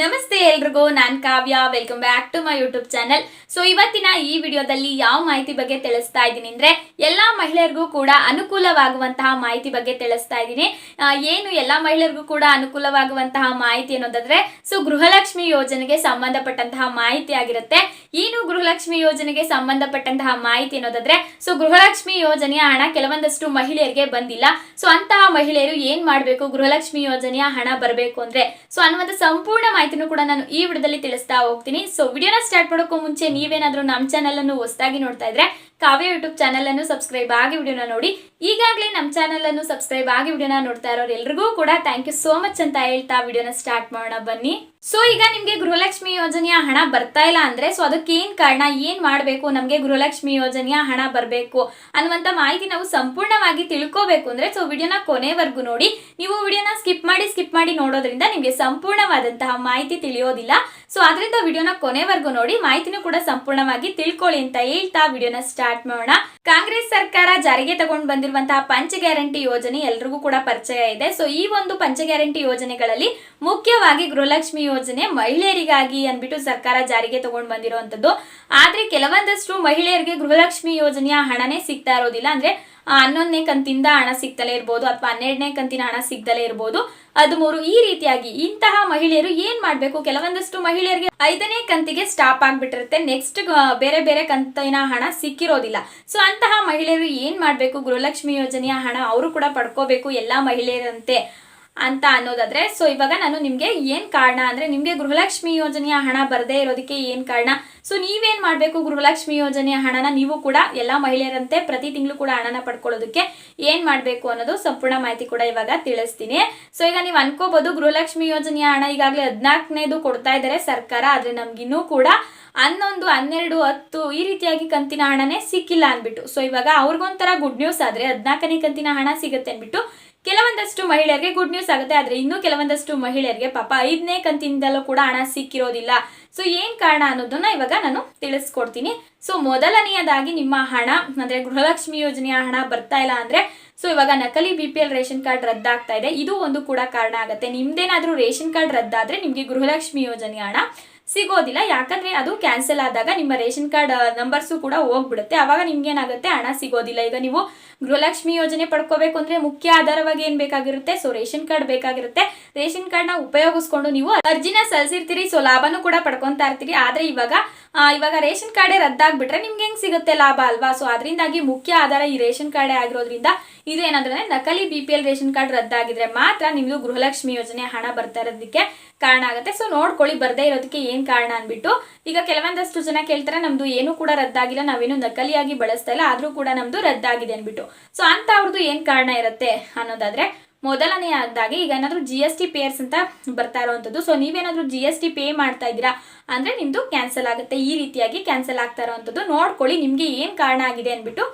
ನಮಸ್ತೆ ಎಲ್ರಿಗೂ, ನಾನ್ Kavya. Welcome back to my YouTube channel so ಇವತ್ತಿನ ಈ ವಿಡಿಯೋದಲ್ಲಿ ಯಾವ ಮಾಹಿತಿ ಬಗ್ಗೆ ತಿಳಿಸ್ತಾ ಇದ್ದೀನಿ ಅಂದ್ರೆ, ಎಲ್ಲಾ ಮಹಿಳೆಯರಿಗೂ ಕೂಡ ಅನುಕೂಲವಾಗುವಂತಹ ಮಾಹಿತಿ ಬಗ್ಗೆ ತಿಳಿಸ್ತಾ ಇದ್ದೀನಿ. ಏನು ಎಲ್ಲಾ ಮಹಿಳೆಯರಿಗೂ ಕೂಡ ಅನುಕೂಲವಾಗುವಂತಹ ಮಾಹಿತಿ ಅನ್ನೋದಾದ್ರೆ ಸೊ ಗೃಹಲಕ್ಷ್ಮಿ ಯೋಜನೆಗೆ ಸಂಬಂಧಪಟ್ಟಂತಹ ಮಾಹಿತಿ ಆಗಿರುತ್ತೆ. ಏನು ಗೃಹಲಕ್ಷ್ಮಿ ಯೋಜನೆಗೆ ಸಂಬಂಧಪಟ್ಟಂತಹ ಮಾಹಿತಿ ಅನ್ನೋದಾದ್ರೆ ಸೊ ಗೃಹಲಕ್ಷ್ಮಿ ಯೋಜನೆಯ ಹಣ ಕೆಲವೊಂದಷ್ಟು ಮಹಿಳೆಯರಿಗೆ ಬಂದಿಲ್ಲ. ಸೊ ಅಂತಹ ಮಹಿಳೆಯರು ಏನ್ ಮಾಡಬೇಕು? ಗೃಹಲಕ್ಷ್ಮಿ ಯೋಜನೆಯ ಹಣ ಬರಬೇಕು ಅಂದ್ರೆ ಸೊ ಅನ್ನುವಂಥ ಸಂಪೂರ್ಣ ಮಾಹಿತಿನೂ ಕೂಡ ನಾನು ಈ ವಿಡಿಯೋದಲ್ಲಿ ತಿಳಿಸ್ತಾ ಹೋಗ್ತೀನಿ. ಸೊ ವಿಡಿಯೋನ ಸ್ಟಾರ್ಟ್ ಮಾಡೋಕ್ಕೂ ಮುಂಚೆ ನೀವೇನಾದ್ರೂ ನಮ್ಮ ಚಾನಲ್ ಅನ್ನು ಹೊಸದಾಗಿ ನೋಡ್ತಾ ಇದ್ರೆ ಕಾವ್ಯ ಯೂಟ್ಯೂಬ್ ಚಾನೆಲ್ ಅನ್ನು ಸಬ್ಸ್ಕ್ರೈಬ್ ಆಗಿ ವಿಡಿಯೋನ ನೋಡಿ. ಈಗಾಗಲೇ ನಮ್ಮ ಚಾನೆಲ್ ಅನ್ನು ಸಬ್ಸ್ಕ್ರೈಬ್ ಆಗಿ ವಿಡಿಯೋನ ನೋಡ್ತಾ ಇರೋರು ಎಲ್ರಿಗೂ ಕೂಡ ಥ್ಯಾಂಕ್ ಯು ಸೋ ಮಚ್ ಅಂತ ಹೇಳ್ತಾ ವಿಡಿಯೋನ ಸ್ಟಾರ್ಟ್ ಮಾಡೋಣ ಬನ್ನಿ. ಸೊ ಈಗ ನಿಮಗೆ ಗೃಹಲಕ್ಷ್ಮಿ ಯೋಜನೆಯ ಹಣ ಬರ್ತಾ ಇಲ್ಲ ಅಂದ್ರೆ ಸೊ ಅದಕ್ಕೆ ಏನ್ ಕಾರಣ, ಏನ್ ಮಾಡಬೇಕು, ನಮಗೆ ಗೃಹಲಕ್ಷ್ಮಿ ಯೋಜನೆಯ ಹಣ ಬರಬೇಕು ಅನ್ನುವಂತ ಮಾಹಿತಿ ನಾವು ಸಂಪೂರ್ಣವಾಗಿ ತಿಳ್ಕೋಬೇಕು ಅಂದ್ರೆ ಸೊ ವಿಡಿಯೋನ ಕೊನೆವರೆಗೂ ನೋಡಿ. ನೀವು ವಿಡಿಯೋನ ಸ್ಕಿಪ್ ಮಾಡಿ ಸ್ಕಿಪ್ ಮಾಡಿ ನೋಡೋದ್ರಿಂದ ನಿಮಗೆ ಸಂಪೂರ್ಣವಾದಂತಹ ಮಾಹಿತಿ ತಿಳಿಯೋದಿಲ್ಲ. ಸೊ ಅದರಿಂದ ವಿಡಿಯೋನ ಕೊನೆವರೆಗೂ ನೋಡಿ, ಮಾಹಿತಿನೂ ಕೂಡ ಸಂಪೂರ್ಣವಾಗಿ ತಿಳ್ಕೊಳ್ಳಿ ಅಂತ ಹೇಳ್ತಾ ವಿಡಿಯೋನ ಸ್ಟಾರ್ಟ್ ಮಾಡೋಣ. ಕಾಂಗ್ರೆಸ್ ಸರ್ಕಾರ ಜಾರಿಗೆ ತಗೊಂಡು ಬಂದಿರುವಂತಹ ಪಂಚ ಗ್ಯಾರಂಟಿ ಯೋಜನೆ ಎಲ್ರಿಗೂ ಕೂಡ ಪರಿಚಯ ಇದೆ. ಸೊ ಈ ಒಂದು ಪಂಚ ಗ್ಯಾರಂಟಿ ಯೋಜನೆಗಳಲ್ಲಿ ಮುಖ್ಯವಾಗಿ ಗೃಹಲಕ್ಷ್ಮಿ ಯೋಜನೆ ಮಹಿಳೆಯರಿಗಾಗಿ ಅಂದ್ಬಿಟ್ಟು ಸರ್ಕಾರ ಜಾರಿಗೆ ತಗೊಂಡು ಬಂದಿರುವಂತದ್ದು. ಆದ್ರೆ, ಕೆಲವೊಂದಷ್ಟು ಮಹಿಳೆಯರಿಗೆ ಗೃಹಲಕ್ಷ್ಮಿ ಯೋಜನೆಯ ಹಣನೇ ಸಿಗ್ತಾ ಇರೋದಿಲ್ಲ. ಅಂದ್ರೆ ಹನ್ನೊಂದನೇ ಕಂತಿಂದ ಹಣ ಸಿಗ್ತಲೇ ಇರ್ಬೋದು ಅಥವಾ ಹನ್ನೆರಡನೇ ಕಂತಿನ ಹಣ ಸಿಗ್ದಲೇ ಇರ್ಬೋದು. ಹದಿಮೂರು ಈ ರೀತಿಯಾಗಿ ಇಂತಹ ಮಹಿಳೆಯರು ಏನ್ ಮಾಡ್ಬೇಕು? ಕೆಲವೊಂದಷ್ಟು ಮಹಿಳೆಯರಿಗೆ ಐದನೇ ಕಂತಿಗೆ ಸ್ಟಾಪ್ ಆಗ್ಬಿಟ್ಟಿರುತ್ತೆ. ನೆಕ್ಸ್ಟ್ ಬೇರೆ ಬೇರೆ ಕಂತಿನ ಹಣ ಸಿಕ್ಕಿರೋದಿಲ್ಲ. ಸೊ ಅಂತಹ ಮಹಿಳೆಯರು ಏನ್ ಮಾಡ್ಬೇಕು? ಗೃಹಲಕ್ಷ್ಮಿ ಯೋಜನೆಯ ಹಣ ಅವರು ಕೂಡ ಪಡ್ಕೋಬೇಕು ಎಲ್ಲಾ ಮಹಿಳೆಯರಂತೆ. ಅಂತ ಅನ್ನೋದಾದ್ರೆ ಸೊ ಇವಾಗ ನಾನು ನಿಮ್ಗೆ ಏನ್ ಕಾರಣ ಅಂದ್ರೆ, ನಿಮ್ಗೆ ಗೃಹಲಕ್ಷ್ಮಿ ಯೋಜನೆಯ ಹಣ ಬರದೇ ಇರೋದಕ್ಕೆ ಏನ್ ಕಾರಣ? ಸೊ ನೀವೇನ್ ಮಾಡ್ಬೇಕು ಗೃಹಲಕ್ಷ್ಮಿ ಯೋಜನೆಯ ಹಣನ? ನೀವು ಕೂಡ ಎಲ್ಲಾ ಮಹಿಳೆಯರಂತೆ ಪ್ರತಿ ತಿಂಗಳು ಕೂಡ ಹಣನ ಪಡ್ಕೊಳ್ಳೋದಕ್ಕೆ ಏನ್ ಮಾಡ್ಬೇಕು ಅನ್ನೋದು ಸಂಪೂರ್ಣ ಮಾಹಿತಿ ಕೂಡ ಇವಾಗ ತಿಳಿಸ್ತೀನಿ. ಸೊ ಈಗ ನೀವು ಅನ್ಕೋಬಹುದು ಗೃಹಲಕ್ಷ್ಮಿ ಯೋಜನೆಯ ಹಣ ಈಗಾಗಲೇ ಹದಿನಾಲ್ಕನೇದು ಕೊಡ್ತಾ ಇದ್ದಾರೆ ಸರ್ಕಾರ, ಆದ್ರೆ ನಮ್ಗಿನ್ನೂ ಕೂಡ ಹನ್ನೊಂದು, ಹನ್ನೆರಡು, ಹತ್ತು ಈ ರೀತಿಯಾಗಿ ಕಂತಿನ ಹಣನೇ ಸಿಕ್ಕಿಲ್ಲ ಅನ್ಬಿಟ್ಟು ಸೊ ಇವಾಗ ಅವ್ರಿಗೊಂಥರ ಗುಡ್ ನ್ಯೂಸ್ ಆದ್ರೆ ಹದಿನಾಲ್ಕನೇ ಕಂತಿನ ಹಣ ಸಿಗುತ್ತೆ ಅನ್ಬಿಟ್ಟು ಕೆಲವೊಂದಷ್ಟು ಮಹಿಳೆಯರಿಗೆ ಗುಡ್ ನ್ಯೂಸ್ ಆಗುತ್ತೆ, ಆದ್ರೆ ಇನ್ನೂ ಕೆಲವೊಂದಷ್ಟು ಮಹಿಳೆಯರಿಗೆ ಪಾಪ ಐದನೇ ಕಂತಿನಿಂದಲೂ ಕೂಡ ಹಣ ಸಿಕ್ಕಿರೋದಿಲ್ಲ. ಸೊ ಏನ್ ಕಾರಣ ಅನ್ನೋದನ್ನ ಇವಾಗ ನಾನು ತಿಳಿಸ್ಕೊಡ್ತೀನಿ. ಸೊ ಮೊದಲನೆಯದಾಗಿ ನಿಮ್ಮ ಹಣ, ಅಂದ್ರೆ ಗೃಹಲಕ್ಷ್ಮಿ ಯೋಜನೆಯ ಹಣ ಬರ್ತಾ ಇಲ್ಲ ಅಂದ್ರೆ ಸೊ ಇವಾಗ ನಕಲಿ B P L ration card ರದ್ದಾಗ್ತಾ ಇದೆ. ಇದು ಒಂದು ಕೂಡ ಕಾರಣ ಆಗುತ್ತೆ. ನಿಮ್ದೇನಾದ್ರೂ ರೇಷನ್ ಕಾರ್ಡ್ ರದ್ದಾದ್ರೆ ನಿಮ್ಗೆ ಗೃಹಲಕ್ಷ್ಮಿ ಯೋಜನೆಯ ಹಣ ಸಿಗೋದಿಲ್ಲ. ಯಾಕಂದ್ರೆ ಅದು ಕ್ಯಾನ್ಸಲ್ ಆದಾಗ ನಿಮ್ಮ ರೇಷನ್ ಕಾರ್ಡ್ ನಂಬರ್ಸು ಕೂಡ ಹೋಗ್ಬಿಡುತ್ತೆ. ಅವಾಗ ನಿಮ್ಗೆ ಏನಾಗುತ್ತೆ ಹಣ ಸಿಗೋದಿಲ್ಲ. ಈಗ ನೀವು ಗೃಹಲಕ್ಷ್ಮಿ ಯೋಜನೆ ಪಡ್ಕೋಬೇಕು ಅಂದ್ರೆ ಮುಖ್ಯ ಆಧಾರವಾಗಿ ಏನ್ ಬೇಕಾಗಿರುತ್ತೆ? ಸೊ ರೇಷನ್ ಕಾರ್ಡ್ ಬೇಕಾಗಿರುತ್ತೆ. ರೇಷನ್ ಕಾರ್ಡ್ನ ಉಪಯೋಗಿಸ್ಕೊಂಡು ನೀವು ಅರ್ಜಿನ ಸಲ್ಲಿಸಿರ್ತೀರಿ ಸೊ ಲಾಭನೂ ಕೂಡ ಪಡ್ಕೊಂತಾ ಇರ್ತೀರಿ. ಆದ್ರೆ ಇವಾಗ ಇವಾಗ ರೇಷನ್ ಕಾರ್ಡ್ ರದ್ದಾಗ್ಬಿಟ್ರೆ ನಿಮ್ಗೆ ಹೆಂಗ್ ಸಿಗುತ್ತೆ ಲಾಭ ಅಲ್ವಾ? ಸೊ ಅದರಿಂದಾಗಿ ಮುಖ್ಯ ಆಧಾರ ಈ ರೇಷನ್ ಕಾರ್ಡೇ ಆಗಿರೋದ್ರಿಂದ ಇದು ಏನಂದ್ರೆ ನಕಲಿ B P L ration card ರದ್ದಾಗಿದ್ರೆ ಮಾತ್ರ ನಿಮ್ಗೆ ಗೃಹಲಕ್ಷ್ಮಿ ಯೋಜನೆ ಹಣ ಬರ್ತಾ ಇರೋದಕ್ಕೆ ಕಾರಣ ಆಗುತ್ತೆ. ಸೊ ನೋಡ್ಕೊಳ್ಳಿ, ಬರ್ದೇ ಇರೋದಕ್ಕೆ ಏನ್ ಕಾರಣ ಅನ್ಬಿಟ್ಟು, ಈಗ ಕೆಲವೊಂದಷ್ಟು ಜನ ಕೇಳ್ತಾರೆ, ನಮ್ದು ಏನು ಕೂಡ ರದ್ದಾಗಿಲ್ಲ ನಾವೇನು ನಕಲಿಯಾಗಿ ಬಳಸ್ತಾ ಇಲ್ಲ, ಆದ್ರೂ ಕೂಡ ನಮ್ದು ರದ್ದಾಗಿದೆ ಅನ್ಬಿಟ್ಟು. ಸೊ ಅಂತ ಅವ್ರದ್ದು ಏನ್ ಕಾರಣ ಇರುತ್ತೆ ಅನ್ನೋದಾದ್ರೆ, ಮೊದಲನೆಯದಾಗಿ ಈಗ ಏನಾದ್ರು ಜಿ ಎಸ್ ಟಿ ಪೇಯರ್ಸ್ ಅಂತ ಬರ್ತಾ ಇರೋವಂಥದ್ದು. ಸೊ ನೀವೇನಾದ್ರೂ ಜಿ ಎಸ್ ಟಿ ಪೇ ಮಾಡ್ತಾ ಇದ್ದೀರಾ ಅಂದ್ರೆ ನಿಮ್ದು ಕ್ಯಾನ್ಸಲ್ ಆಗುತ್ತೆ. ಈ ರೀತಿಯಾಗಿ ಕ್ಯಾನ್ಸಲ್ ಆಗ್ತಾ ಇರೋವಂಥದ್ದು. ನೋಡ್ಕೊಳ್ಳಿ ನಿಮ್ಗೆ ಏನ್ ಕಾರಣ ಆಗಿದೆ ಅನ್ಬಿಟ್ಟು.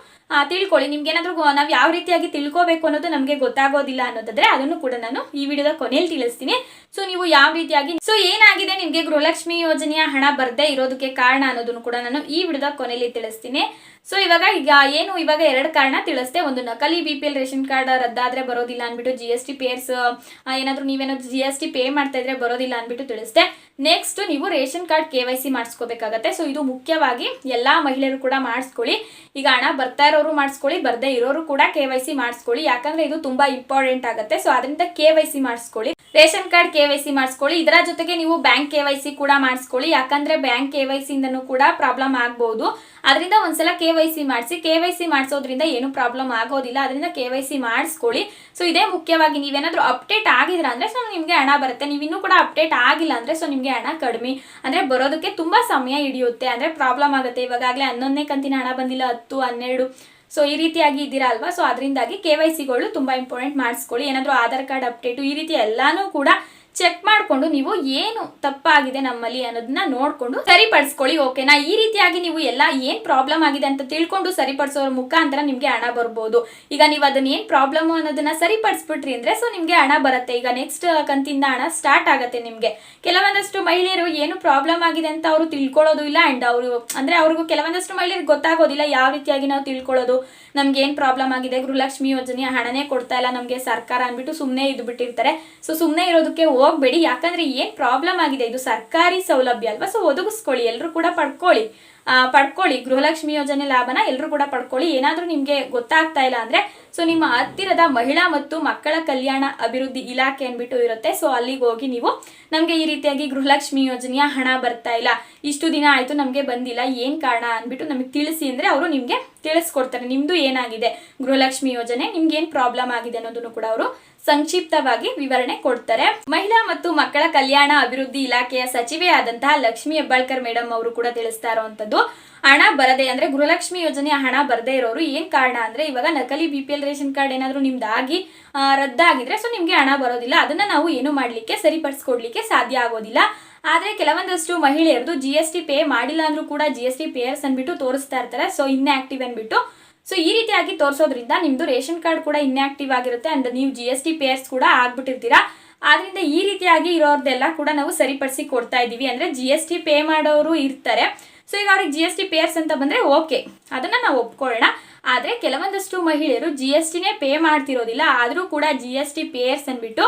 ತಿಳ್ಕೊಳ್ಳಿ. ನಿಮ್ಗೆ ಏನಾದ್ರು ನಾವ್ ಯಾವ ರೀತಿಯಾಗಿ ತಿಳ್ಕೋಬೇಕು ಅನ್ನೋದು ನಮಗೆ ಗೊತ್ತಾಗೋದಿಲ್ಲ ಅನ್ನೋದಾದ್ರೆ ಅದನ್ನು ಕೂಡ ನಾನು ಈ ವಿಡಿಯೋದ ಕೊನೆಯಲ್ಲಿ ತಿಳಿಸ್ತೀನಿ. ಸೊ ನೀವು ಯಾವ ರೀತಿಯಾಗಿ ಸೊ ಏನಾಗಿದೆ? ನಿಮ್ಗೆ ಗೃಹಲಕ್ಷ್ಮಿ ಯೋಜನೆಯ ಹಣ ಬರ್ದೇ ಇರೋದಕ್ಕೆ ಕಾರಣ ಅನ್ನೋದನ್ನು ಕೂಡ ನಾನು ಈ ವಿಡಿಯೋದ ಕೊನೆಯಲ್ಲಿ ತಿಳಿಸ್ತೀನಿ. ಸೊ ಇವಾಗ ಈಗ ಏನು ಇವಾಗ ಎರಡು ಕಾರಣ ತಿಳಿಸ್ತೆ ಒಂದು ನಕಲಿ B P L ration card ರದ್ದಾದ್ರೆ ಬರೋದಿಲ್ಲ ಅನ್ಬಿಟ್ಟು ಜಿ ಎಸ್ ಟಿ ಪೇರ್ಸ್ ಏನಾದ್ರು ನೀವೇನಾದ್ರು ಜಿ ಎಸ್ ಟಿ ಪೇ ಮಾಡ್ತಾ ಇದ್ರೆ ಬರೋದಿಲ್ಲ ಅನ್ಬಿಟ್ಟು ತಿಳಿಸ್ತೆ ನೆಕ್ಸ್ಟ್ ನೀವು ration card K Y C ಮಾಡಿಸ್ಕೋಬೇಕಾಗತ್ತೆ. So ಇದು ಮುಖ್ಯವಾಗಿ ಎಲ್ಲಾ ಮಹಿಳೆಯರು ಕೂಡ ಮಾಡಿಸ್ಕೊಳ್ಳಿ. ಈಗ ಹಣ ಬರ್ತಾ ಇರೋರು ಮಾಡಿಸ್ಕೊಳ್ಳಿ, ಬರ್ದೇ ಇರೋರು ಕೂಡ ಕೆ ವೈ ಸಿ ಮಾಡಿಸ್ಕೊಳ್ಳಿ. ಯಾಕಂದ್ರೆ ಇದು ತುಂಬಾ ಇಂಪಾರ್ಟೆಂಟ್ ಆಗುತ್ತೆ. ಸೊ ಅದರಿಂದ ಕೆ ವೈ ಸಿ ಮಾಡಿಸ್ಕೊಳ್ಳಿ. Ration card K Y C ಮಾಡಿಸ್ಕೊಳ್ಳಿ. ಇದರ ಜೊತೆಗೆ ನೀವು ಬ್ಯಾಂಕ್ ಕೆ ವೈ ಸಿ ಕೂಡ ಮಾಡಿಸ್ಕೊಳ್ಳಿ. ಯಾಕಂದ್ರೆ ಬ್ಯಾಂಕ್ ಕೆ ವೈ ಸಿ ಇಂದನೂ ಕೂಡ ಪ್ರಾಬ್ಲಮ್ ಆಗ್ಬಹುದು ಅದರಿಂದ ಒಂದ್ಸಲ ಕೆ ವೈ ಸಿ ಮಾಡಿಸಿ, ಕೆ ವೈ ಸಿ ಮಾಡಿಸೋದ್ರಿಂದ ಏನು ಪ್ರಾಬ್ಲಮ್ ಆಗೋದಿಲ್ಲ. ಅದರಿಂದ ಕೆ ವೈ ಸಿ ಮಾಡಿಸ್ಕೊಳ್ಳಿ. ಸೊ ಇದೇ ಮುಖ್ಯವಾಗಿ ನೀವೇನಾದ್ರೂ ಅಪ್ಡೇಟ್ ಆಗಿದ್ರ ಅಂದ್ರೆ ಸೊ ನಿಮ್ಗೆ ಹಣ ಬರುತ್ತೆ. ನೀವು ಇನ್ನೂ ಕೂಡ ಅಪ್ಡೇಟ್ ಆಗಿಲ್ಲ ಅಂದ್ರೆ ಸೊ ನಿಮ್ಗೆ ಹಣ ಕಡಿಮೆ. ಅಂದ್ರೆ ಬರೋದಕ್ಕೆ ತುಂಬಾ ಸಮಯ ಹಿಡಿಯುತ್ತೆ. ಅಂದ್ರೆ ಪ್ರಾಬ್ಲಮ್ ಆಗುತ್ತೆ. ಇವಾಗಲೇ ಹನ್ನೊಂದನೇ ಕಂತಿನ ಹಣ ಬಂದಿಲ್ಲ, ಹತ್ತು, ಹನ್ನೆರಡು. ಸೊ ಈ ರೀತಿಯಾಗಿ ಇದ್ದೀರಾ ಅಲ್ವಾ? ಸೊ ಅದರಿಂದಾಗಿ ಕೆ ವೈ ಸಿಗಳು ತುಂಬಾ ಇಂಪಾರ್ಟೆಂಟ್ ಮಾಡಿಸ್ಕೊಳ್ಳಿ. ಏನಾದರೂ ಆಧಾರ್ ಕಾರ್ಡ್ ಅಪ್ಡೇಟು ಈ ರೀತಿ ಎಲ್ಲಾನು ಕೂಡ ಚೆಕ್ ಮಾಡಿಕೊಂಡು ನೀವು ಏನು ತಪ್ಪಾಗಿದೆ ನಮ್ಮಲ್ಲಿ ಅನ್ನೋದನ್ನ ನೋಡ್ಕೊಂಡು ಸರಿಪಡಿಸ್ಕೊಳ್ಳಿ ಓಕೆನಾ ಈ ರೀತಿಯಾಗಿ ನೀವು ಎಲ್ಲ ಏನ್ ಪ್ರಾಬ್ಲಮ್ ಆಗಿದೆ ಅಂತ ತಿಳ್ಕೊಂಡು ಸರಿಪಡಿಸೋ ಮುಖಾಂತರ ನಿಮ್ಗೆ ಹಣ ಬರ್ಬೋದು. ಈಗ ನೀವು ಅದನ್ನ ಏನ್ ಪ್ರಾಬ್ಲಮ್ ಅನ್ನೋದನ್ನ ಸರಿಪಡಿಸ್ಬಿಟ್ರಿ ಅಂದ್ರೆ ಸೊ ನಿಮ್ಗೆ ಹಣ ಬರುತ್ತೆ. ಈಗ ನೆಕ್ಸ್ಟ್ ಕಂತಿಂದ ಹಣ ಸ್ಟಾರ್ಟ್ ಆಗುತ್ತೆ ನಿಮ್ಗೆ. ಕೆಲವೊಂದಷ್ಟು ಮಹಿಳೆಯರು ಏನು ಪ್ರಾಬ್ಲಮ್ ಆಗಿದೆ ಅಂತ ಅವರು ತಿಳ್ಕೊಳ್ಳೋದು ಇಲ್ಲ ಅಂಡ್ ಅವರು, ಅಂದ್ರೆ ಅವ್ರಿಗೂ ಕೆಲವೊಂದಷ್ಟು ಮಹಿಳೆಯರಿಗೆ ಗೊತ್ತಾಗೋದಿಲ್ಲ ಯಾವ ರೀತಿಯಾಗಿ ನಾವು ತಿಳ್ಕೊಳ್ಳೋದು. ನಮ್ಗೆ ಏನ್ ಪ್ರಾಬ್ಲಮ್ ಆಗಿದೆ? ಗೃಹಲಕ್ಷ್ಮಿ ಯೋಜನೆಯ ಹಣನೇ ಕೊಡ್ತಾ ಇಲ್ಲ ನಮ್ಗೆ ಸರ್ಕಾರ ಅಂದ್ಬಿಟ್ಟು ಸುಮ್ಮನೆ ಇದ್ ಬಿಟ್ಟಿರ್ತಾರೆ ಸೊ ಸುಮ್ಮನೆ ಇರೋದಕ್ಕೆ ಹೋಗ್ಬೇಡಿ, ಯಾಕಂದ್ರೆ ಏನ್ ಪ್ರಾಬ್ಲಮ್ ಆಗಿದೆ? ಇದು ಸರ್ಕಾರಿ ಸೌಲಭ್ಯ ಅಲ್ವಾ? ಸೊ ಒದಗಿಸ್ಕೊಳ್ಳಿ ಎಲ್ಲರೂ ಕೂಡ ಪಡ್ಕೊಳ್ಳಿ. ಪಡ್ಕೊಳ್ಳಿ. ಗೃಹಲಕ್ಷ್ಮಿ ಯೋಜನೆ ಲಾಭನ ಎಲ್ಲರೂ ಕೂಡ ಪಡ್ಕೊಳ್ಳಿ. ಏನಾದರೂ ನಿಮಗೆ ಗೊತ್ತಾಗ್ತಾ ಇಲ್ಲ ಅಂದ್ರೆ ಸೊ ನಿಮ್ಮ ಹತ್ತಿರದ ಮಹಿಳಾ ಮತ್ತು ಮಕ್ಕಳ ಕಲ್ಯಾಣ ಅಭಿವೃದ್ಧಿ ಇಲಾಖೆ ಅಂದ್ಬಿಟ್ಟು ಇರುತ್ತೆ. ಸೊ ಅಲ್ಲಿಗೆ ಹೋಗಿ ನೀವು ನಮಗೆ ಈ ರೀತಿಯಾಗಿ ಗೃಹಲಕ್ಷ್ಮಿ ಯೋಜನೆಯ ಹಣ ಬರ್ತಾ ಇಲ್ಲ. ಇಷ್ಟು ದಿನ ಆಯಿತು, ನಮಗೆ ಬಂದಿಲ್ಲ. ಏನು ಕಾರಣ ಅಂದ್ಬಿಟ್ಟು ನಮಗೆ ತಿಳಿಸಿ ಅಂದರೆ, ಅವರು ನಿಮಗೆ ತಿಳಿಸ್ಕೊಡ್ತಾರೆ. ನಿಮ್ಮದು ಏನಾಗಿದೆ? ಗೃಹಲಕ್ಷ್ಮಿ ಯೋಜನೆ ನಿಮ್ಗೆ ಏನು ಪ್ರಾಬ್ಲಮ್ ಆಗಿದೆ ಅನ್ನೋದನ್ನು ಕೂಡ ಅವರು ಸಂಕ್ಷಿಪ್ತವಾಗಿ ವಿವರಣೆ ಕೊಡ್ತಾರೆ. ಮಹಿಳಾ ಮತ್ತು ಮಕ್ಕಳ ಕಲ್ಯಾಣ ಅಭಿವೃದ್ಧಿ ಇಲಾಖೆಯ ಸಚಿವೆ ಆದಂತಹ ಲಕ್ಷ್ಮಿ ಹೆಬ್ಬಾಳ್ಕರ್ ಮೇಡಮ್ ಅವರು ಕೂಡ ತಿಳಿಸ್ತಾ ಇರುವಂತದ್ದು, ಹಣ ಬರದೆ ಅಂದ್ರೆ ಗೃಹಲಕ್ಷ್ಮಿ ಯೋಜನೆಯ ಹಣ ಬರದೇ ಇರೋರು ಏನ್ ಕಾರಣ ಅಂದ್ರೆ ಇವಾಗ ನಕಲಿ B P L ration card ಏನಾದ್ರು ನಿಮ್ದಾಗಿ ರದ್ದಾಗಿದ್ರೆ ಸೊ ನಿಮ್ಗೆ ಹಣ ಬರೋದಿಲ್ಲ. ಅದನ್ನ ನಾವು ಏನು ಮಾಡ್ಲಿಕ್ಕೆ ಸರಿಪಡಿಸ್ಕೊಡ್ಲಿಕ್ಕೆ ಸಾಧ್ಯ ಆಗೋದಿಲ್ಲ. ಆದ್ರೆ ಕೆಲವೊಂದಷ್ಟು ಮಹಿಳೆಯರದು ಜಿ ಎಸ್ ಟಿ ಪೇ ಮಾಡಿಲ್ಲ ಅಂದ್ರೂ ಕೂಡ ಜಿ ಎಸ್ ಟಿ ಪೇಯರ್ಸ್ ಅಂದ್ಬಿಟ್ಟು ತೋರಿಸ್ತಾ ಇರ್ತಾರೆ. ಸೊ ಇನ್ಆಕ್ಟಿವ್ ಅಂದ್ಬಿಟ್ಟು ಸೊ ಈ ರೀತಿಯಾಗಿ ತೋರಿಸೋದ್ರಿಂದ ನಿಮ್ಮದು ರೇಷನ್ ಕಾರ್ಡ್ ಕೂಡ ಇನ್ಆಕ್ಟಿವ್ ಆಗಿರುತ್ತೆ ಅಂಡ್ ನೀವು ಜಿ ಎಸ್ ಟಿ ಪೇಯರ್ಸ್ ಕೂಡ ಆಗ್ಬಿಟ್ಟಿರ್ತೀರಾ. ಆದ್ರಿಂದ ಈ ರೀತಿಯಾಗಿ ಇರೋರ್ದೆಲ್ಲ ಕೂಡ ನಾವು ಸರಿಪಡಿಸಿ ಕೊಡ್ತಾ ಇದ್ದೀವಿ. ಅಂದ್ರೆ ಜಿ ಎಸ್ ಟಿ ಪೇ ಮಾಡೋರು ಇರ್ತಾರೆ. ಸೊ ಈಗ ಅವ್ರಿಗೆ ಜಿ ಎಸ್ ಟಿ ಪೇಯರ್ಸ್ ಅಂತ ಬಂದ್ರೆ ಓಕೆ ಅದನ್ನ ನಾವು ಒಪ್ಕೊಳ್ಳೋಣ. ಆದರೆ ಕೆಲವೊಂದಷ್ಟು ಮಹಿಳೆಯರು ಜಿ ಎಸ್ ಟಿನೇ ಪೇ ಮಾಡ್ತಿರೋದಿಲ್ಲ. ಆದರೂ ಕೂಡ ಜಿ ಎಸ್ ಟಿ ಪೇಯರ್ಸ್ ಅಂದ್ಬಿಟ್ಟು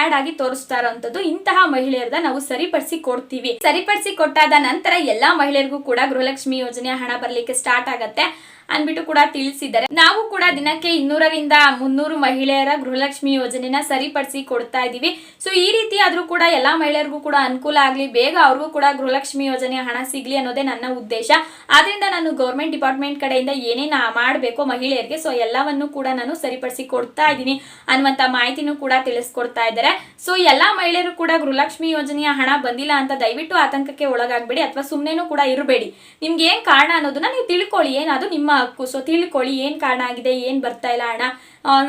ಆಡ್ ಆಗಿ ತೋರಿಸ್ತಾ ಇರೋಂಥದ್ದು ಇಂತಹ ಮಹಿಳೆಯರದ ನಾವು ಸರಿಪಡಿಸಿ ಕೊಡ್ತೀವಿ. ಸರಿಪಡಿಸಿ ಕೊಟ್ಟಾದ ನಂತರ ಎಲ್ಲಾ ಮಹಿಳೆಯರಿಗೂ ಕೂಡ ಗೃಹಲಕ್ಷ್ಮಿ ಯೋಜನೆಯ ಹಣ ಬರ್ಲಿಕ್ಕೆ ಸ್ಟಾರ್ಟ್ ಆಗತ್ತೆ ಅನ್ಬಿಟ್ಟು ಕೂಡ ತಿಳಿಸಿದ್ದಾರೆ. ನಾವು ಕೂಡ ದಿನಕ್ಕೆ ಇನ್ನೂರರಿಂದ ಮುನ್ನೂರು ಮಹಿಳೆಯರ ಗೃಹಲಕ್ಷ್ಮಿ ಯೋಜನೆನ ಸರಿಪಡಿಸಿ ಕೊಡ್ತಾ ಇದೀವಿ ಸೊ ಈ ರೀತಿ ಆದ್ರೂ ಕೂಡ ಎಲ್ಲಾ ಮಹಿಳೆಯರಿಗೂ ಕೂಡ ಅನುಕೂಲ ಆಗ್ಲಿ, ಬೇಗ ಅವ್ರಿಗೂ ಕೂಡ ಗೃಹಲಕ್ಷ್ಮಿ ಯೋಜನೆಯ ಹಣ ಸಿಗ್ಲಿ ಅನ್ನೋದೇ ನನ್ನ ಉದ್ದೇಶ. ಆದ್ರಿಂದ ನಾನು ಗೌರ್ಮೆಂಟ್ ಡಿಪಾರ್ಟ್ಮೆಂಟ್ ಕಡೆಯಿಂದ ಏನೇನು ಮಾಡಬೇಕು ಮಹಿಳೆಯರಿಗೆ ಸೊ ಎಲ್ಲವನ್ನು ಕೂಡ ನಾನು ಸರಿಪಡಿಸಿ ಕೊಡ್ತಾ ಇದ್ದೀನಿ ಅನ್ನುವಂತ ಮಾಹಿತಿನೂ ಕೂಡ ತಿಳಿಸ್ಕೊಡ್ತಾ ಇದ್ದಾರೆ. ಸೊ ಎಲ್ಲಾ ಮಹಿಳೆಯರು ಕೂಡ ಗೃಹಲಕ್ಷ್ಮಿ ಯೋಜನೆಯ ಹಣ ಬಂದಿಲ್ಲ ಅಂತ ದಯವಿಟ್ಟು ಆತಂಕಕ್ಕೆ ಒಳಗಾಗ್ಬೇಡಿ, ಅಥವಾ ಸುಮ್ಮನೆನೂ ಕೂಡ ಇರಬೇಡಿ. ನಿಮ್ಗೆ ಏನ್ ಕಾರಣ ಅನ್ನೋದನ್ನ ನೀವು ತಿಳ್ಕೊಳ್ಳಿ ಏನಾದ್ರು ನಿಮ್ಮ ಹಕ್ಕು. ಸೊ ತಿಳ್ಕೊಳ್ಳಿ, ಏನ್ ಕಾರಣ ಆಗಿದೆ, ಏನ್ ಬರ್ತಾ ಇಲ್ಲ ಹಣ.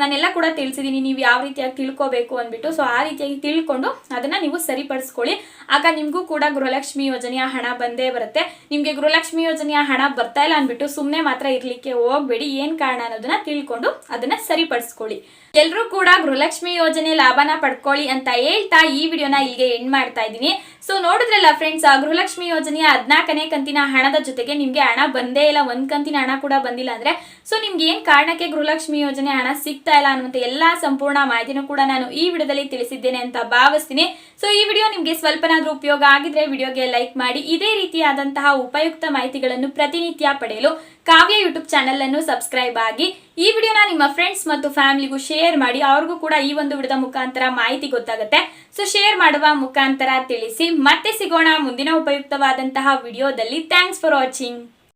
ನಾನೆಲ್ಲ ಕೂಡ ತಿಳಿಸಿದ್ದೀನಿ ನೀವು ಯಾವ ರೀತಿಯಾಗಿ ತಿಳ್ಕೋಬೇಕು ಅಂದ್ಬಿಟ್ಟು. ಸೊ ಆ ರೀತಿಯಾಗಿ ತಿಳ್ಕೊಂಡು ಅದನ್ನ ನೀವು ಸರಿಪಡಿಸ್ಕೊಳ್ಳಿ. ಆಗ ನಿಮ್ಗೂ ಕೂಡ ಗೃಹಲಕ್ಷ್ಮಿ ಯೋಜನೆಯ ಹಣ ಬಂದೇ ಬರುತ್ತೆ. ನಿಮಗೆ ಗೃಹಲಕ್ಷ್ಮಿ ಯೋಜನೆಯ ಹಣ ಬರ್ತಾ ಇಲ್ಲ ಅಂದ್ಬಿಟ್ಟು ಸುಮ್ಮನೆ ಮಾತ್ರ ಇರ್ಲಿಕ್ಕೆ ಹೋಗ್ಬೇಡಿ. ಏನ್ ಕಾರಣ ಅನ್ನೋದನ್ನ ತಿಳ್ಕೊಂಡು ಅದನ್ನ ಸರಿಪಡಿಸ್ಕೊಳ್ಳಿ. ಎಲ್ಲರೂ ಕೂಡ ಗೃಹಲಕ್ಷ್ಮಿ ಯೋಜನೆ ಲಾಭನ ಪಡ್ಕೊಳ್ಳಿ ಅಂತ ಹೇಳ್ತಾ ಈ ವಿಡಿಯೋನ ಇಲ್ಲಿಗೆ ಎಂಡ್ ಮಾಡ್ತಾ ಇದ್ದೀನಿ. ಸೊ ನೋಡಿದ್ರಲ್ಲ ಫ್ರೆಂಡ್ಸ್ ಗೃಹಲಕ್ಷ್ಮಿ ಯೋಜನೆಯ ಹದಿನಾಲ್ಕನೇ ಕಂತಿನ ಹಣದ ಜೊತೆಗೆ ನಿಮ್ಗೆ ಹಣ ಬಂದೇ ಇಲ್ಲ, ಒಂದ್ ಕಂತಿನ ಹಣ ಕೂಡ ಬಂದಿಲ್ಲ ಅಂದ್ರೆ ಸೊ ನಿಮ್ಗೆ ಏನ್ ಕಾರಣಕ್ಕೆ ಗೃಹಲಕ್ಷ್ಮಿ ಯೋಜನೆ ಹಣ ಸಿಗ್ತಾ ಇಲ್ಲ ಅನ್ನುವಂಥ ಎಲ್ಲಾ ಸಂಪೂರ್ಣ ಮಾಹಿತಿನೂ ಕೂಡ ನಾನು ಈ ವಿಡಿಯೋದಲ್ಲಿ ತಿಳಿಸಿದ್ದೇನೆ ಅಂತ ಭಾವಿಸ್ತೀನಿ. ಸೊ ಈ ವಿಡಿಯೋ ನಿಮ್ಗೆ ಸ್ವಲ್ಪನಾದ್ರೂ ಉಪಯೋಗ ಆಗಿದ್ರೆ ವಿಡಿಯೋಗೆ ಲೈಕ್ ಮಾಡಿ, ಇದೇ ರೀತಿಯಾದಂತಹ ಉಪಯುಕ್ತ ಮಾಹಿತಿಗಳನ್ನು ಪ್ರತಿನಿತ್ಯ ಪಡೆಯಲು ಕಾವ್ಯ ಯೂಟ್ಯೂಬ್ ಚಾನೆಲ್ ಅನ್ನು ಸಬ್ಸ್ಕ್ರೈಬ್ ಆಗಿ, ಈ ವಿಡಿಯೋನ ನಿಮ್ಮ ಫ್ರೆಂಡ್ಸ್ ಮತ್ತು ಫ್ಯಾಮಿಲಿಗೂ ಶೇರ್ ಮಾಡಿ, ಅವ್ರಿಗೂ ಕೂಡ ಈ ಒಂದು ವಿಡಿಯೋದ ಮುಖಾಂತರ ಮಾಹಿತಿ ಗೊತ್ತಾಗುತ್ತೆ. ಸೊ ಶೇರ್ ಮಾಡುವ ಮುಖಾಂತರ ತಿಳಿಸಿ. ಮತ್ತೆ ಸಿಗೋಣ ಮುಂದಿನ ಉಪಯುಕ್ತವಾದಂತಹ ವಿಡಿಯೋದಲ್ಲಿ. Thanks for watching